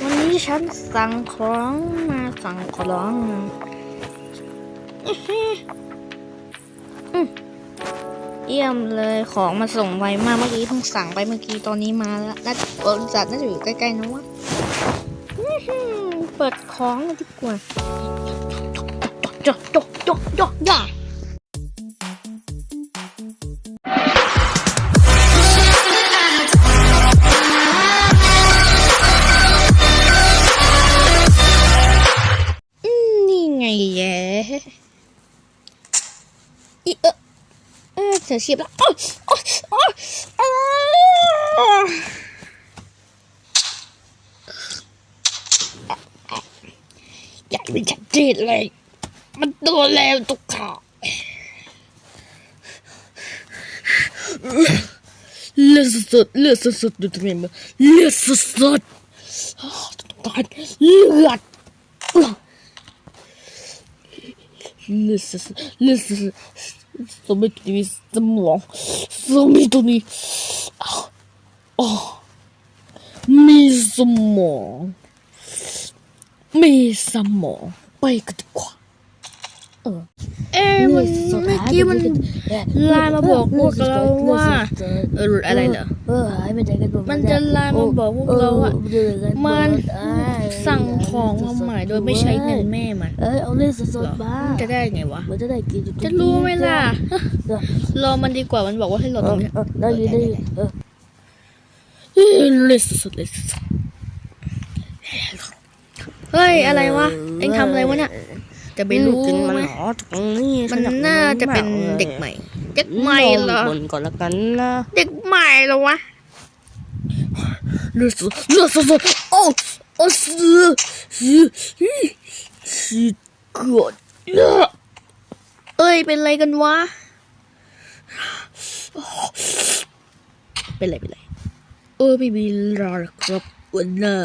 วันนี้ฉันสั่งของมาสั่งของอเยี่ยมเลยของมาส่งไวมากเมื่อกี้เพิ่งสั่งไปเมื่อกี้ตอนนี้มาแล้วน่าจะบริษัทน่าจะอยู่ใกล้ๆนะวะเปิดของกันดีกว่าจกจกจกจกจก เสียชีพแล้วโอ๊ยโอ๊ยโอ๊ยอ้าวใหญ่เป็นชัดเจนเลย มันโดนแล้วตุกขาเลือดสดเลือดสดๆดูตรงนี้มั้ยเลือดสดๆอ้าวต้องการเลือดเลือดสดเลือดสมั ยตัวนี้สมองสมัยตัวนี้อ๋อมีสมองมี เออเอ้ยมันเมื่อกี้มันไลน์มาบอกพวกเราว่าเอออะไรเหรอเออหายไปไหนกันหมดมันจะไลน์มาบอกพวกเราว่ามันสั่งของมาใหม่โดยไม่ใช้เงินแม่มันเออเอาเล่นสเหรดอๆบ้ามันจะได้ไงวะมันจะได้กินอยู่ตงนี้จะรู้ไหมล่ะเออรอมันดีกว่ามันบอกว่าให้รอเอตรองเนี้ยเออได้ยินได้ยินเออเฮ้ยเลยสุดๆเลยสุดๆเฮ้ยอะไรวะเอ็งทำอะไรวะเนี่ย จะไปรู้กินมันไหมหรอตรงนี้มันน่าจะเป็นเด็กใหม่ เด็กใหม่เหรอบนก่อนละกันนะเด็กใหม่เหรอวะเลือดสุดเลือดสุดๆโอ้โอ้สือสือสือเกิดเอ้ยเป็นไรกันวะเป็นไรเป็นไรเออไม่มีราครับวันหน้า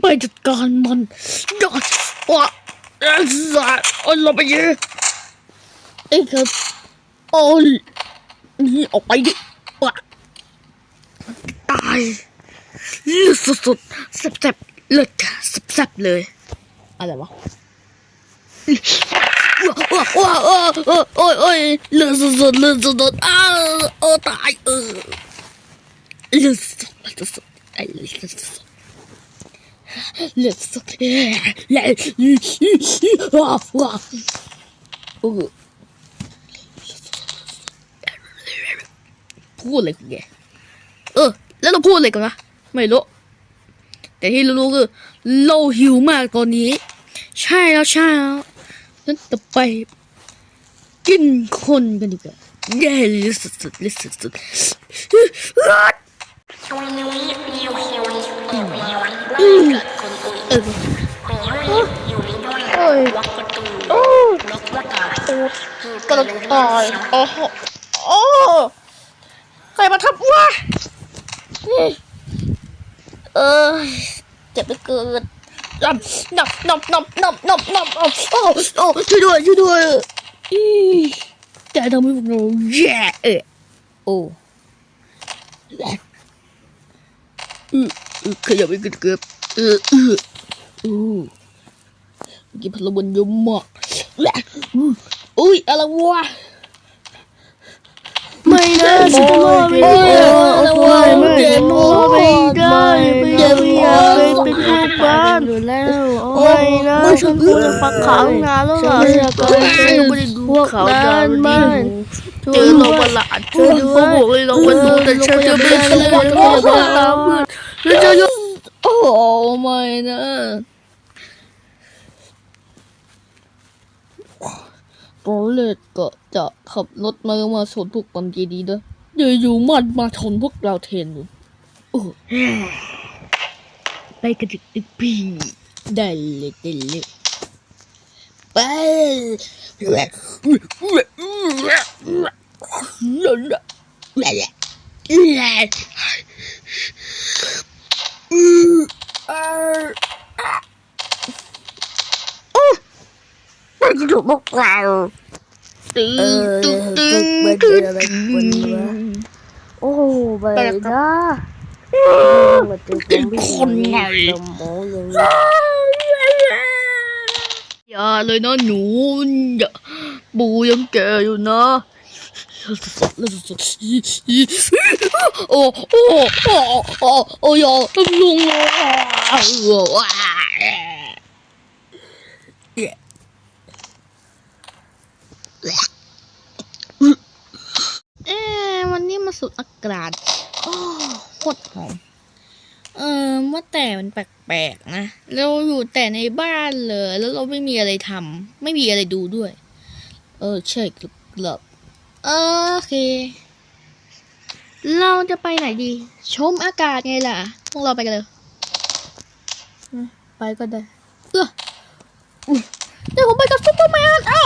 ไปจัดการมันยอดว่า ไอ้สัตว์เอาลงไปยืไอ้ครับโอ้ยนี่ออกไปดิว่าตายเลือดสดๆแซ่บๆเลือดแซ่บๆเลย อะไรวะว้าวว้าวว้าวโอ้ยโอ้ยโอ้ยเลือดสดๆเลือดสดๆอ้าวโอ้ตายเออเลือดสดเลือดสดไอ้เลือดสด เลือดสดเลือดว้าวว้าวโอ้พูดอะไรกันแกเออ แล้วเราพูดอะไรกันวะไม่รู้ แต่ที่รู้ๆคือเราหิวมากตอนนี้ ใช่แล้วใช่แล้วงั้นต่อไป กินคนกันดีกว่าแย่เลือดสดๆเลือดสดๆ ออโอ้ยโอ้ยโอ้กระต่ายโอ้โหโอ้ใครมาทับวะเออเจ็บเหลือเกินนับนับนับนับนับนับนับโอ้โอ้โอ้ช่วยด้วยช่วยด้วยอีแต่ทำให้พวกเราแย่เออโอ้ออเออ ขยับไปเกือบเออเออโอ้เมื่อกี้พลังมันเยอะมากแหละอุ้ยอะไรวะไม่นะฉันจะรอไม่ได้อะไรวะไม่ได้ไม่ได้ไม่ได้เป็นพยาบาลอยู่แล้วไม่นะฉันควรจะฟักขาวงานแล้วเหรอฉันก็ไม่ได้ดูเขาดานมันเจอเราประหลาดช่วยด้วยเขาบอกให้เรามาดูแต่ฉันจะไม่สมองจะบอกว่าตามืด แล้วจะยกโอ้ไม่นะตอนแรกก็จะขับรถมามาชนพวกมันดีๆนะเดี๋ยวอยู่มันมาชนพวกเราเทนเลยไปกระดิกดิกพี่ได้เลยได้เลยไป ไปกระดูกพวกเราตึงเออตึงตึฝึงกมันตึเป็นงอะไรกันวะ โอ้ไม่นะมาเจอซอมบี้คนไงสมองยังอย่าเลยนองแก่อยู่นะโอ้โอ้โอ้โอ้ยลุงเอ๊วันนี้มาสูดอากาศโอ้โคตรหอมเออว่าแต่มันแปลกๆนะ เราอยู่แต่ในบ้านเลย แล้วเราไม่มีอะไรทำ ไม่มีอะไรดูด้วย เออใช่ครับ โอเค เราจะไปไหนดี ชมอากาศไงล่ะ พวกเราไปกันเลยอืมไปก็ได้เอออุ๊ยเดี๋ยวผมไปกับซุปเปอร์แมนอะ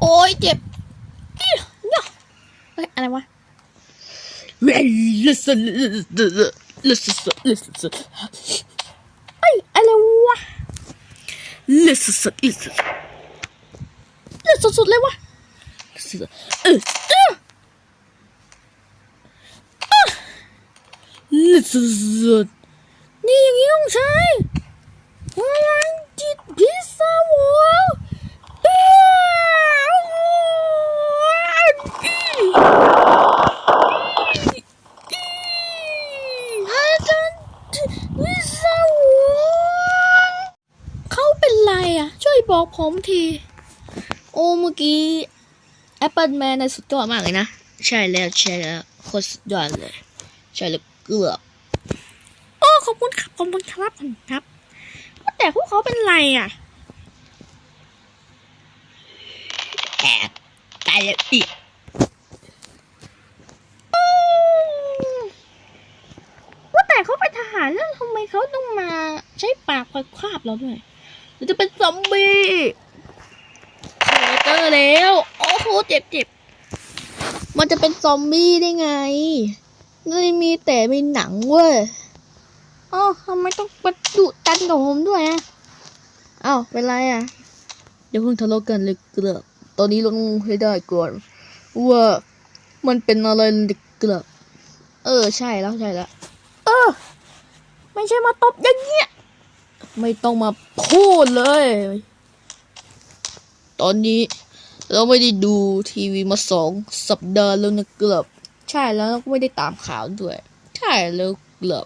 โอ้ยเจ็บอิ๊ยเนี่ยเฮ้ย อะไรวะ listen listen listen listen เอ้ย อะไรวะ listen listen listen สุดเลยวะ listen เออเออ listen นี่อย่างนี้ต้องใช้พลังจิตพิศวงเขาเป็นไรอะ ช่วยบอกผมที โอ้เมื่อกี้ แอปเปิลแมนในสุดยอดมากเลยนะ ใช่แล้วใช่แล้วโคตรสุดยอดเลย ใช่แล้วเกือบ โอ้ ขอบคุณครับ ขอบคุณครับขอบคุณครับว่าแต่พวกเขาเป็นไรอะแอบตายแล้วอีกอืมว่าแต่เขาเป็นทหารแล้วทำไมเขาต้องมาใช้ปากคอยคาบเราด้วยหรือจะเป็นซอมบี้เจอแล้วโอ้ โหเจ็บเจ็บ มันจะเป็นซอมบี้ได้ไงนี่มีแต่มีหนังเว้ยอ๋อทำไมต้องประดุตันกับผมด้วยอะอ้าวเป็นไรอะ เดี๋ยวเพิ่งทะเลาะกันเลยเกลือตอนนี้ลงให้ได้ก่อนว่ามันเป็นอะไรเลยเกลือเออ ใช่แล้วใช่แล้ว เออ ไม่ใช่มาตบอย่างเงี้ย ไม่ต้องมาพูดเลย ตอนนี้ เราไม่ได้ดูทีวีมาสองสัปดาห์แล้วนะเกือบใช่แล้วเราก็ไม่ได้ตามข่าวด้วย ใช่แล้วเกือบ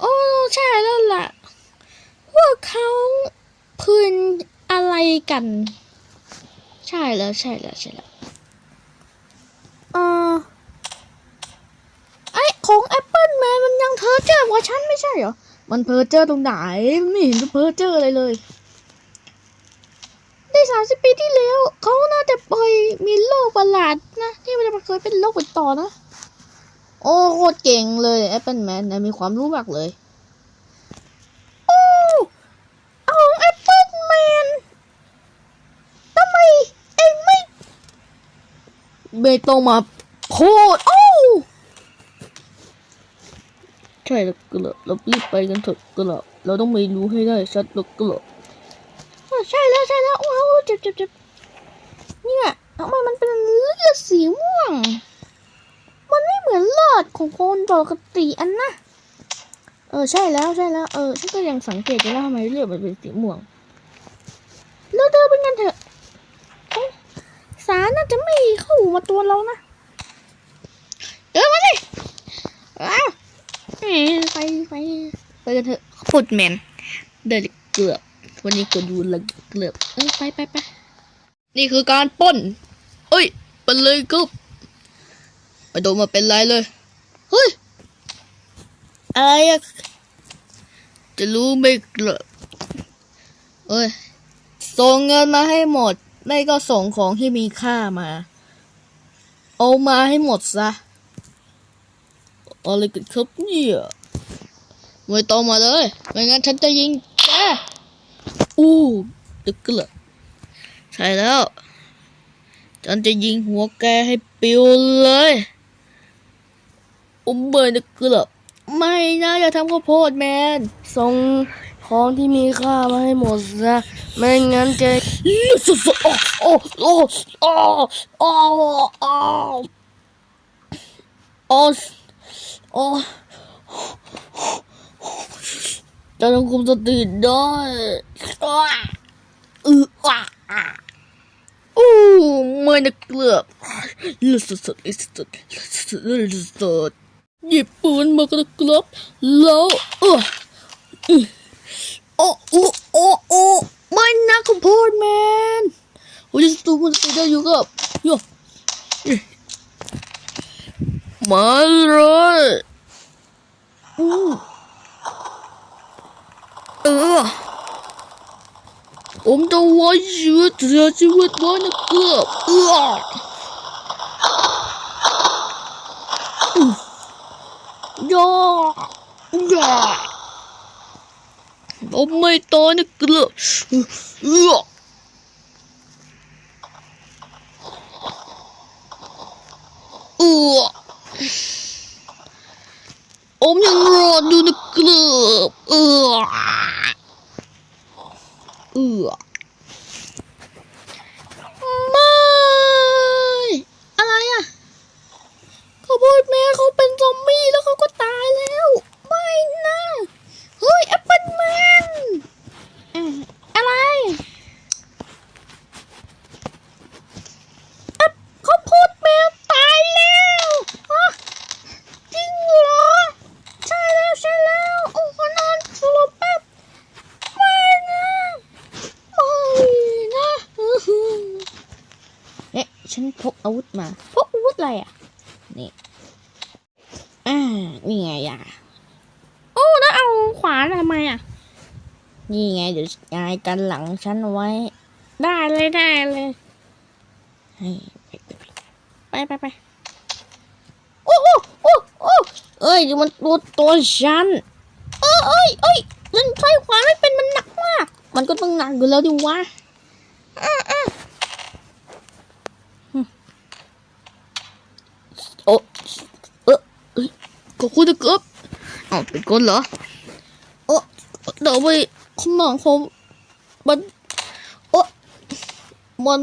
โอ้ใช่แล้วล่ะพวกเขาคืนอะไรกัน ใช่แล้วใช่แล้วใช่แล้วเออไอ้ของ Apple Man มันยังเพอเจอร์กว่าฉันไม่ใช่เหรอ มันเพอเจอร์ตรงไหน ไม่เห็นเพอเจอร์อะไรเลย สามสิบปีที่แล้วเขาน่าจะเคยมีโรคประหลาดนะ ที่มันจะเคยเป็นโรคติดต่อนะ โอ้โคตรเก่งเลย Apple Man นะมีความรู้มากเลยโอ้ของ Apple Man ทำไมเองไม่ไม่ต้องมาพูดโอ้ใช่แล้วก็เลยเรารีบไปกันเถอะก็เลยเราต้องไปรู้ให้ได้ชัดแล้วก็เลย ใช่แล้วใช่แล้วว้าวเจ็บเจ็บเจ็บเนี่ยทำไมมันเป็นเลือดสีม่วง มันไม่เหมือนเลือดของคนปกติอันนะเออใช่แล้วใช่แล้วเออฉันก็ยังสังเกตอยู่แล้วทำไมเลือดมันเป็นสีม่วงเราเดินไปกันเถอะเอ๊ะสารน่าจะไม่เข้ามาตัวเรานะเดินมาดิอ้าวไปไปไปกันเถอะพุดแมนเดินเกือบ วันนี้ก็ดูแลวเกือบเอ้ยไปไปไปนี่คือการปล้นเอ้ยไปเลยกึบไม่โดนมาเป็นไรเลยเฮ้ยอะไรอะจะรู้ไหม่เกือบเอ้ยส่งเงินมาให้หมด ไม่ก็ส่งของที่มีค่ามา เอามาให้หมดซะอะไรกันครับเนี่ยไม่ต้องมาเลย ไม่งั้นฉันจะยิงแก อู้ดึกเกลือใช่แล้ว ฉันจะยิงหัวแกให้ปิวเลยอุ้มเบยดึกเกลือไม่นะอย่าทำข้าวโพดแมนส่งของที่มีค่ามาให้หมดซะไม่งั้นจะสุดๆโอ้โอ้โอ้โอ้โอ้โอ้โอ้โอ้ จะต้องคุมสติได้อ้าอืออ่าอู้ไม่นะเกลือบลุดสุดสุดลุดสุดสุดลุดสุดลุดสุดหยิบปืนมากระกลอบแล้วเอออือโอ้โอ้โอ้โอ้ไม่นะคุณพ่อแมนโอ้ยสตูมันสติดอยู่กับโยมาเลยอื อเออผมจะไว้ชีวิตเสียชีวิตไว้นะครับเอออือย่าอย่าผมไม่ตายนะครับเออเออ อมยังรอดูนะครับเออเออไม่อะไรอะเขาพูดแม่เขาเป็นซอมบี้แล้วเขาก็ตายแล้ว ไม่นะ เฮ้ยแอปเปิลแมนอืมอะไรแอปเขาพูดแมวตายแล้วฮะจริงเหรอ ใช่แล้วใช่แล้วโอ้โหนอนสลบแป๊บ ไม่นะไม่นะเอ๊ะฉันพกอาวุธมา พกอาวุธอะไรอะ นี่ อ่า นี่ไงอะ โอ้แล้วเอาขวานทำไมอะ นี่ไงเดี๋ยวยายกันหลังฉันไว้ ได้เลยได้เลยไปไปไปโอ้โอ้โอ้โอ้เอ้ยดูมันตัวตัวฉันเอ้ยเอ้ยเอ้ยมันใช้ขวานไม่เป็นมันหนักมาก มันก็ต้องหนักอยู่แล้วดิวะอะอะหึโอ้เออขอบคุณนะครับอ๋อเป็นคนเหรอโอ้เดี๋ยวไป ข้างหลังเขามันโอ้มัน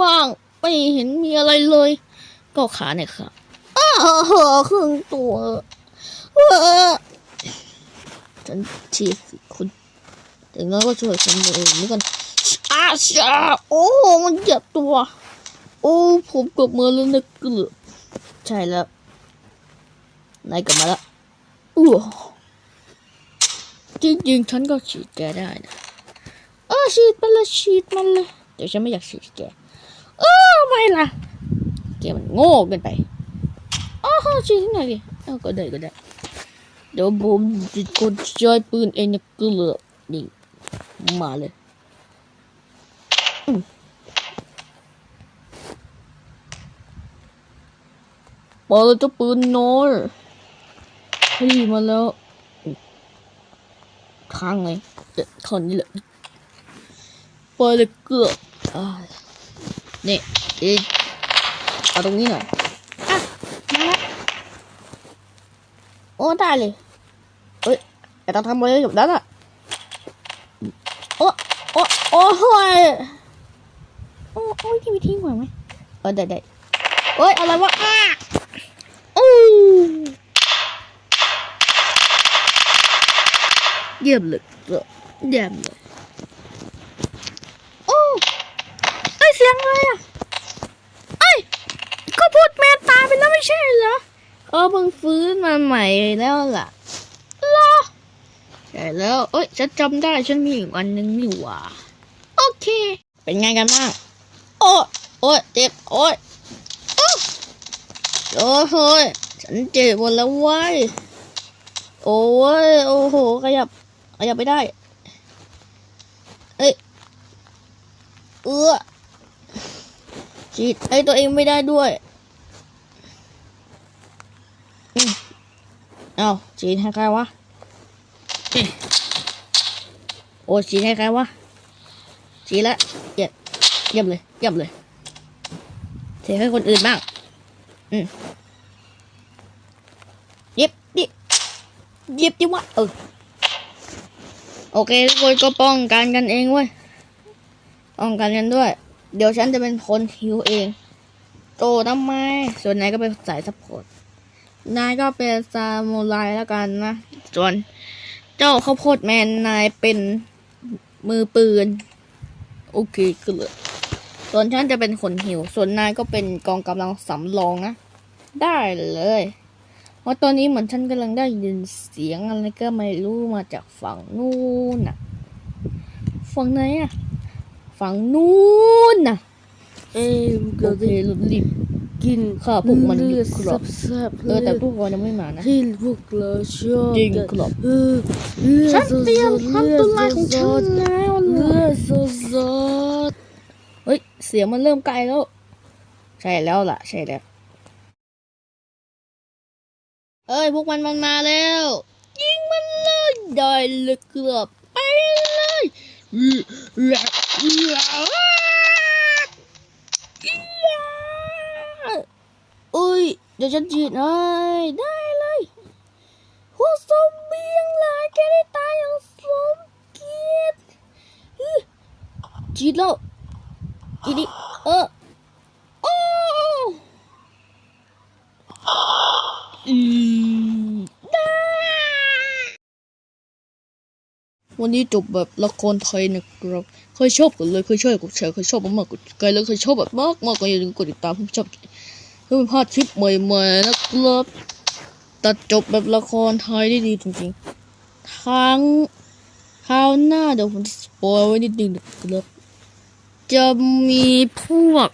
ว่างๆไม่เห็นมีอะไรเลย ก็ขาเนี่ยครับอ้าวครึ่งตัวฉันชีสคุณแต่งั้นก็ช่วยฉันเองนี่กันอาชาโอ้มันเจ็บตัว โอ้ ผมกลับมาแล้วนะเกือบใช่แล้วนายกลับมาแล้วอ้ จริงๆฉันก็ฉีดแกได้นะเออฉีดมันเลยฉีดมันเลยเดี๋ยวฉันไม่อยากฉีดแกเออไม่ล่ะแกมันโง่เกินไปอ๋อฉีดที่ไหนดิเออก็ได้ก็ได้เดี๋ยวผมจะกดใช้ปืนเองนะเกลือนี่มาเลยอืมาเลยเจ้าปืนน้อยพี่มาแล้ว ค้างเลยเด็ดคนนี้แหละไปเลยเกลืออ่านี่เองเอาตรงนี้หน่อยอะมาละโอ้ได้เลยเฮ้ยแต่ต้องทำอะไรแบบนั้นอะโอ้โอ้โอ้โหยโอ้โอ้ยที่มีทิ้งไว้ไหมเออได้ได้โอ้ยอะไรวะอ้าอู้ เยี่ยมเลยเยี่ยมเลยโอ้ไอยเสียงอะไรอะไอยก็พูดแม่ตาไปแล้วไม่ใช่เหรอเออเพิ่งฟื้นมาใหม่แล้วล่ะใช่แล้วเอ้ยฉันจำได้ฉันมีอีกวันหนึ่งนี่หว่าโอเค เป็นไงกันบ้างโอ้โอ้เจ็บโอ้ยโอ้โอ้โหยฉันเจ็บหมดแล้วว้ยโอ้ยโอ้โหขยับ ขยับไม่ได้ เอ้ย เออฉีดไอ้ตัวเองไม่ได้ด้วยอืมเอาฉีดให้ใครวะ โอ้ฉีดให้ใครวะฉีดแล้วเยี่ยมเยี่ยมเลยเยี่ยมเลยเทให้คนอื่นบ้าง อืมเย็บดิเย็บดิวะเออ โอเคทุกคนก็ป้องกันกันเองเว้ยป้องกันกันด้วย เดี๋ยวฉันจะเป็นคนฮิวเอง โตทำไม ส่วนไหนก็เป็นสายซัพพอร์ตนายก็เป็นซามูไรแล้วกันนะ ส่วน เจ้าข้าวโพดแมนนายเป็นมือปืน โอเคก็เลยส่วนฉันจะเป็นคนหิว ส่วนนายก็เป็นกองกำลังสำรองนะ ได้เลย เพราะตอนนี้เหมือนฉันกำลังได้ยินเสียงอะไรก็ไม่รู้มาจากฝั่งนู้นน่ะ ฝั่งไหนอะฝั่งนู้นน่ะ เอ้ยโอเราเคได้รีบกินข้าพวกมันอยู่เลือดครับแซ่บๆเออแต่ลืดทุกคนยังไม่มานะที่พวกเราชอบจริงกันครับเออเลือดฉันเตรียมสดๆทำต้นไม้ของฉันเลือดแล้วสดๆเลเลืยอดสดเฮ้ยเสียงมันเริ่มไกลแล้ว ใช่แล้วล่ะ ใช่แล้ว เอ้ยพวกมันมันมาแล้ว ยิงมันเลยได้เลยเกือบไปเลยเอ้ยเดี๋ยวฉันจีดให้ได้เลยพวกซอมบี้ยังหลายแกได้ตายอย่างสมเกียรติจีดแล้วอีดิเออโอ้อืมได้ วันนี้จบแบบละครไทยนะครับเคยชอบกันเลยเคยชอบกดแชร์เคยชอบมากๆกดไกลแล้วเคยชอบแบบมากมากก็อย่าลืมกดติดตามผมชอบเพื่อไม่พลาดคลิปใหม่ๆนะครับตัดจบแบบละครไทยได้ดีจริงๆ ทั้งคราวหน้าเดี๋ยวผมจะสปอยไว้นิดนึงนะครับจะมีพวก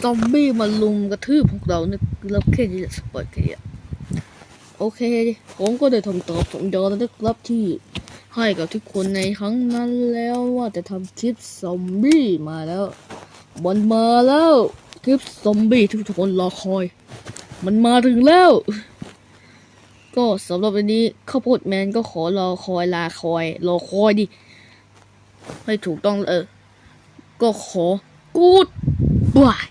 ซอมบี้มาลุมกระทืบพวกเราเนี่ยเราแค่นี้แหละสปอยแค่นี้ โอเค ผมก็ได้ทำตามสัญญาแล้วนะครับที่ให้กับทุกคนในครั้งนั้นแล้วว่าจะทำคลิปซอมบี้มาแล้วมันมาแล้วคลิปซอมบี้ทุกคนรอคอย มันมาถึงแล้ว ก็สำหรับวันนี้ข้าวโพดแมนก็ขอรอคอยลาคอย รอคอยดิให้ถูกต้องเออก็ขอกูดบาย